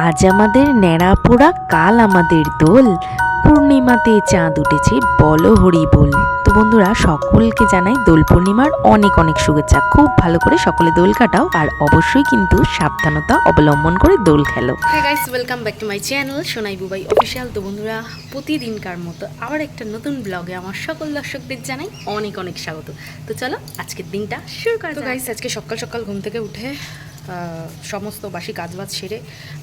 আজ আমাদের ন্যাড়া পোড়া কাল আমাদের দোল। পূর্ণিমাতে চাঁদ উঠেছে বলো হরি বল। তো বন্ধুরা সকলকে জানাই দোল পূর্ণিমার অনেক অনেক শুভেচ্ছা। খুব ভালো করে সকলে দোল কাটাও আর অবশ্যই কিন্তু সাবধানতা অবলম্বন করে দোল খেলো। Guys welcome back to my channel Sonai Bubai official তো বন্ধুরা প্রতিদিনকার মতো আবার একটা নতুন ব্লগে আমার সকল দর্শকদের জানাই অনেক অনেক স্বাগত। তো চলো আজকের দিনটা শুরু করা তো গাইস আজকে সকাল সকাল ঘুম থেকে উঠে সমস্ত বাসি কাজবাজ সেরে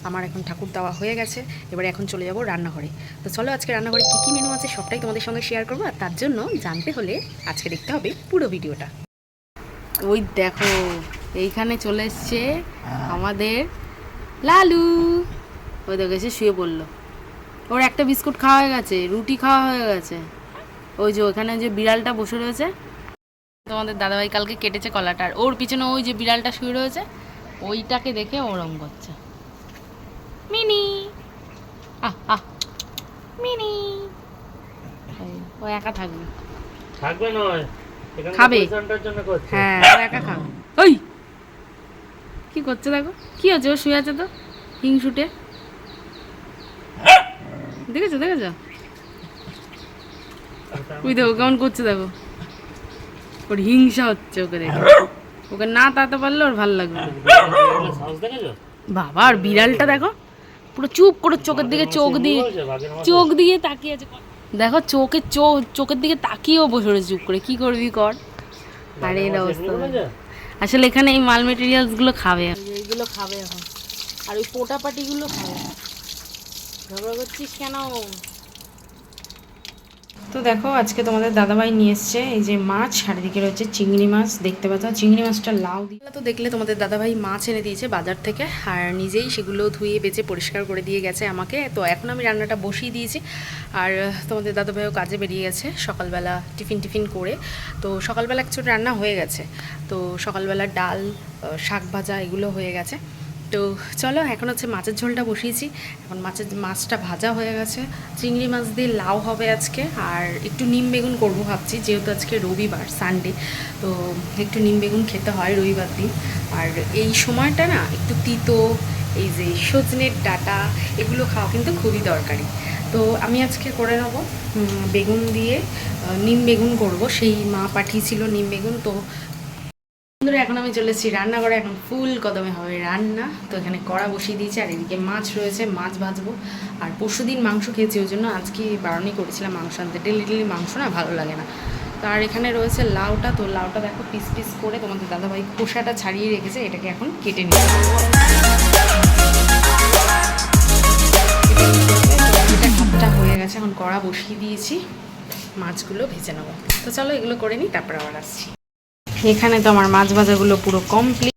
আমার এখন ঠাকুর দেওয়া হয়ে গেছে। এবারে এখন চলে যাব রান্নাঘরে। তো চলো আজকে রান্নাঘরে কী কী মেনু আছে সবটাই তোমাদের সঙ্গে শেয়ার করব আর তার জন্য জানতে হলে আজকে দেখতে হবে পুরো ভিডিওটা। ওই দেখো এইখানে চলে এসছে আমাদের লালু। ওই দেখো এসে শুয়ে পড়ল। ওর একটা বিস্কুট খাওয়া হয়ে গেছে রুটি খাওয়া হয়ে গেছে। ওই যে ওখানে যে বিড়ালটা বসে রয়েছে তোমাদের দাদাভাই কালকে কেটেছে কলাটা আর ওর পিছনে ওই যে বিড়ালটা শুয়ে রয়েছে ওইটাকে দেখে ওরম করছে। মিনি। আহ মিনি। ও একা থাকবে। থাকবে নয়। খাবে। হ্যাঁ ও একা খাবে। ওই! কি করছে দেখো? কি হচ্ছে? ও শুয়ে আছে তো? হিংসুটে দেখেছ দেখেছ? ওই দেখো কেমন করছে দেখো? ওর হিংসা হচ্ছে ওকে দেখে। ওকে না তাতে পারলে ওর ভালো লাগবে বাবা, আর বিড়ালটা দেখো, পুরো চুপ করে চোখের দিকে চোখ দিয়ে। চোখ দিয়ে তাকিয়ে আছে। দেখো চোখের চোখ, চোখের দিকে তাকিয়েও বসে রয়েছে চুপ করে। কি করবি কর? আর এই অবস্থা। আসলে এখানে এই মাল মেটেরিয়ালসগুলো খাবে। এইগুলো খাবে এখন। আর ওই পোটা পাটিগুলো খাবে। ঝগড়া করছিস কেন? তো দেখো, আজকে তোমাদের দাদাভাই নিয়ে এসছে, এই যে মাছ আর এদিকে রয়েছে চিংড়ি মাছ, দেখতে পাচ্ছ, চিংড়ি মাছটা লাউ দিয়ে তো দেখলে তোমাদের দাদাভাই মাছ এনে দিয়েছে বাজার থেকে, আর নিজেই সেগুলো ধুয়ে বেচে পরিষ্কার করে দিয়ে গেছে আমাকে। তো এখন আমি রান্নাটা বসিয়ে দিয়েছি, আর তোমাদের দাদাভাইও কাজে বেরিয়ে গেছে সকালবেলা টিফিন টিফিন করে। তো সকালবেলা একচুট রান্না হয়ে গেছে। তো সকালবেলা ডাল শাক ভাজা এগুলো হয়ে গেছে। তো চলো, এখন হচ্ছে মাছের ঝোলটা বসিয়েছি। এখন মাছের মাছটা ভাজা হয়ে গেছে। চিংড়ি মাছ দিয়ে লাউ হবে আজকে, আর একটু নিম বেগুন করব ভাবছি, যেহেতু আজকে রবিবার সানডে তো একটু নিম বেগুন খেতে হয় রবিবার দিন। আর এই সময়টা না, একটু তিতো, এই যে সজনের ডাটা, এগুলো খাওয়া কিন্তু খুবই দরকারি। তো আমি আজকে করে নেব বেগুন দিয়ে নিম বেগুন করব। সেই মা পাঠিয়েছিল নিম বেগুন, তো বন্ধুরা, এখন আমি চলে এসেছি রান্নাঘরে। এখন ফুল কদমে হবে রান্না। তো এখানে কড়া বসিয়ে দিয়েছি, আর এদিকে মাছ রয়েছে, মাছ ভাজবো। আর পরশু দিন মাংস খেয়েছি, ওই জন্য আজকে বারণই করেছিলাম মাংস আনতে। ডেলি ডেলি মাংস না ভালো লাগে না। তো আর এখানে রয়েছে লাউটা। তো লাউটা দেখো পিস পিস করে তোমাদের দাদাভাই খোসাটা ছাড়িয়ে রেখেছে, এটাকে এখন কেটে হবে। এটা হয়ে গেছে, এখন কড়া বসিয়ে দিয়েছি। মাছগুলো ভেজে নেব। তো চলো এগুলো করে নিই, তারপর আবার আসছি। এখানে তো আমার মাছ ভাজাগুলো পুরো কমপ্লিট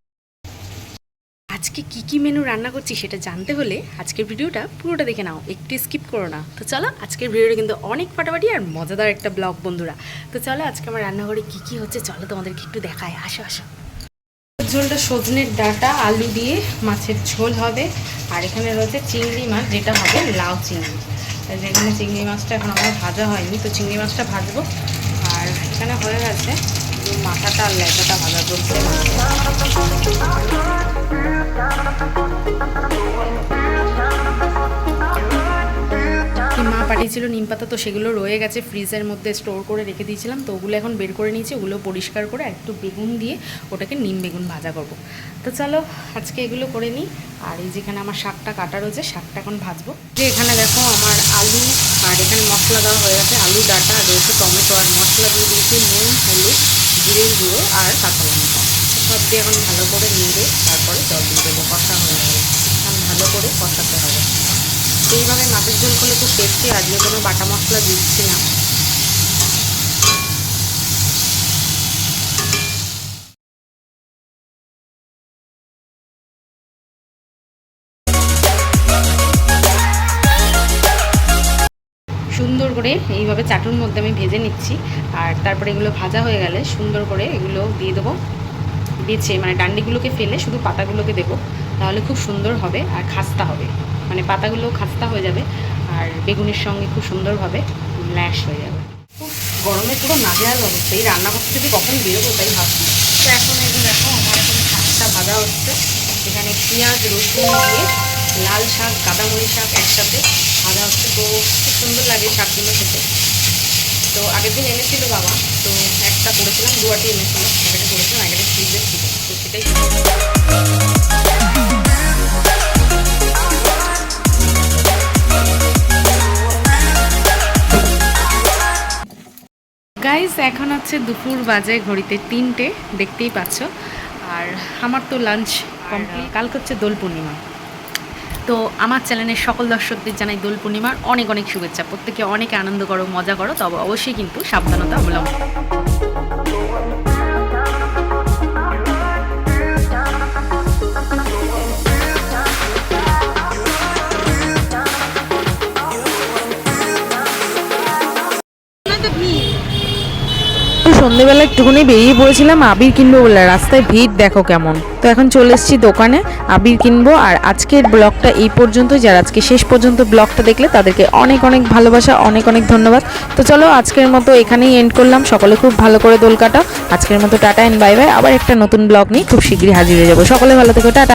আজকে কি কি মেনু রান্না করছি সেটা জানতে হলে আজকের ভিডিওটা পুরোটা দেখে নাও, একটু স্কিপ করো না। তো চলো, আজকের ভিডিওটা কিন্তু অনেক ফাটাফাটি আর মজাদার একটা ব্লগ বন্ধুরা। তো চলো, আজকে আমার রান্নাঘরে কি কি হচ্ছে চলো তোমাদেরকে একটু দেখায় আসো আসো। ঝোলটা সজনের ডাটা, আলু দিয়ে মাছের ঝোল হবে। আর এখানে রয়েছে চিংড়ি মাছ, যেটা হবে লাউ চিংড়ি। যেখানে চিংড়ি মাছটা এখন আমার ভাজা হয়নি, তো চিংড়ি মাছটা ভাজবো। আর এখানে হয়ে গেছে মাথাটা লেজাটা ভাজা চলছে কি মা পাঠিয়েছিল নিম পাতা? তো সেগুলো রয়ে গেছে ফ্রিজের মধ্যে স্টোর করে রেখে দিয়েছিলাম, তো ওগুলো এখন বের করে নিয়েছি, ওগুলো পরিষ্কার করে একটু বেগুন দিয়ে ওটাকে নিম বেগুন ভাজা করব। তো চলো, আজকে এগুলো করে নিই। আর এই যেখানে আমার শাকটা কাটা রয়েছে, শাকটা এখন ভাজবো। যে এখানে দেখো আমার আলু আর এখানে মশলা দেওয়া হয়ে গেছে আলু, ডাটা রয়েছে টমেটো আর মশলা দিয়ে দিয়েছি নুন, হলুদ, জিরে গুঁড়ো আর কাঁচা লঙ্কা। সব দিয়ে এখন ভালো করে নেড়ে তারপরে জল দিয়ে দেবো, কষা হয়ে যাবে এখন ভালো করে কষাতে হবে। এইভাবে মাছের ঝোল করলে খুব টেস্টি আজকে কোনো বাটা মশলা দিচ্ছি না। সুন্দর করে এইভাবে চাটুর মধ্যে আমি ভেজে নিচ্ছি। আর তারপরে এগুলো ভাজা হয়ে গেলে সুন্দর করে এগুলো দিয়ে দেবো। বেছে মানে ডান্ডিগুলোকে ফেলে শুধু পাতাগুলোকে দেবো। তাহলে খুব সুন্দর হবে আর খাস্তা হবে। মানে পাতাগুলো খাস্তা হয়ে যাবে আর বেগুনের সঙ্গে খুব সুন্দরভাবে ল্যাশ হয়ে যাবে। গরমে পুরো নাজেহাল অবস্থা। এই রান্না করতে যদি কখন বেরোবো তাই ভাবছি তো এখন এই দেখো, আমার এখন শাকটা ভাজা হচ্ছে। এখানে পেঁয়াজ, রসুন দিয়ে লাল শাক গাঁদামুড়ি শাক একসাথে ভাজা হচ্ছে। তো সুন্দর লাগে শাকগুলো খেতে। তো আগের দিন এনেছিল বাবা তো একটা করেছিলাম দুয়াটি এনেছিল। একটা করেছিলাম একটা ফ্রিজে ছিল। তো সেটাই গাইজ এখন হচ্ছে দুপুর বাজে ঘড়িতে তিনটে দেখতেই পাচ্ছ। আর আমার তো লাঞ্চ কমপ্লিট কালকে হচ্ছে দোল পূর্ণিমা। তো আমার চ্যানেলের সকল দর্শকদের জানাই দোল পূর্ণিমার অনেক অনেক শুভেচ্ছা। প্রত্যেকে অনেক আনন্দ করো, মজা করো, তবে অবশ্যই কিন্তু সাবধানতা অবলম্বন তো সন্ধেবেলা একটুখানি বেরিয়ে পড়েছিলাম, আবির কিনবো বলে। রাস্তায় ভিড়, দেখো কেমন। তো এখন চলে এসেছি দোকানে, আবির কিনবো। আর আজকের ব্লগটা এই পর্যন্ত যারা আজকে শেষ পর্যন্ত ব্লগটা দেখলে, তাদেরকে অনেক অনেক ভালোবাসা, অনেক অনেক ধন্যবাদ। তো চলো, আজকের মতো এখানেই এন্ড করলাম। সকলে খুব ভালো করে দোল কাটা আজকের মতো টাটা এন্ড বাই বাই আবার একটা নতুন ব্লগ নিয়ে খুব শীঘ্রই হাজির হয়ে যাব। সকলে ভালো থেকো, টাটা।